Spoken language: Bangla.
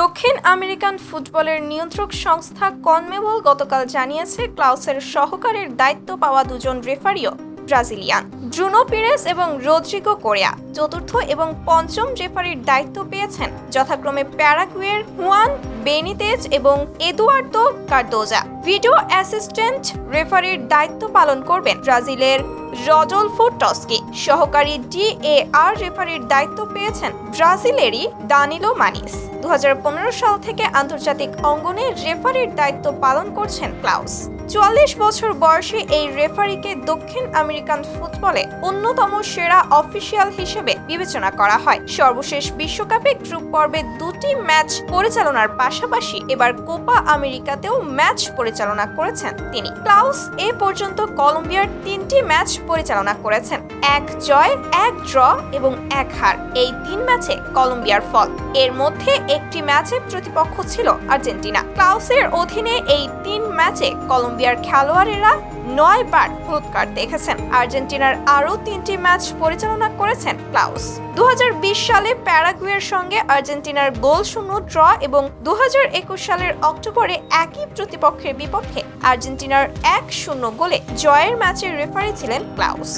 দক্ষিণ আমেরিকান ফুটবলের নিয়ন্ত্রক সংস্থা কনমেবল গতকাল জানিয়েছে ক্লাউসের সহকারের দায়িত্ব পাওয়া দুজন রেফারিও ব্রাজিলিয়ান। ব্রুনো পিরেস এবং রদ্রিগো কোরিয়া চতুর্থ এবং পঞ্চম রেফারির দায়িত্ব পেয়েছেন, যথাক্রমে প্যারাগুয়ের হুয়ান বেনিতেজ এবং এদুয়ার্দো কার্দোজা। ভিডিও অ্যাসিস্ট্যান্ট রেফারির দায়িত্ব পালন করবেন ব্রাজিলের রডলফো টস্কি। সহকারী ডিএআর রেফারির দায়িত্ব পেয়েছেন ব্রাজিলেরই দানিলো মানিস। দু হাজার পনেরো সাল থেকে আন্তর্জাতিক অঙ্গনে রেফারির দায়িত্ব পালন করছেন ক্লাউস। চুয়াল্লিশ বছর বয়সী এই রেফারিকে দক্ষিণ আমেরিকান ফুটবলে অন্যতম সেরা অফিসিয়াল হিসেবে বিবেচনা করা হয়। সর্বশেষ বিশ্বকাপে গ্রুপ পর্বে দুটি ম্যাচ পরিচালনার পাশাপাশি এবার কোপা আমেরিকাতেও ম্যাচ পরিচালনা করেছেন তিনি। ক্লাউস, এ পর্যন্ত কলম্বিয়ার তিনটি ম্যাচ পরিচালনা করেছেন। এক জয়, এক ড্র এবং এক হার, এই তিন ম্যাচে কলম্বিয়ার ফল। এর মধ্যে একটি ম্যাচে প্রতিপক্ষ ছিল আর্জেন্টিনা। ক্লাউসের অধীনে এই তিন ম্যাচে কলম্বিয়ার খেলোয়াড়েরা নয় বার হলুদ কার্ড দেখেছেন। আর্জেন্টিনার আরও তিনটি ম্যাচ পরিচালনা করেছেন ক্লাউস। দু হাজার বিশ সালে প্যারাগুয়ের সঙ্গে আর্জেন্টিনার গোল শূন্য, ড্র এবং দু হাজার একুশ সালের অক্টোবরে একই প্রতিপক্ষের বিপক্ষে আর্জেন্টিনার এক শূন্য গোলে জয়ের ম্যাচের রেফারি ছিলেন ক্লাউস।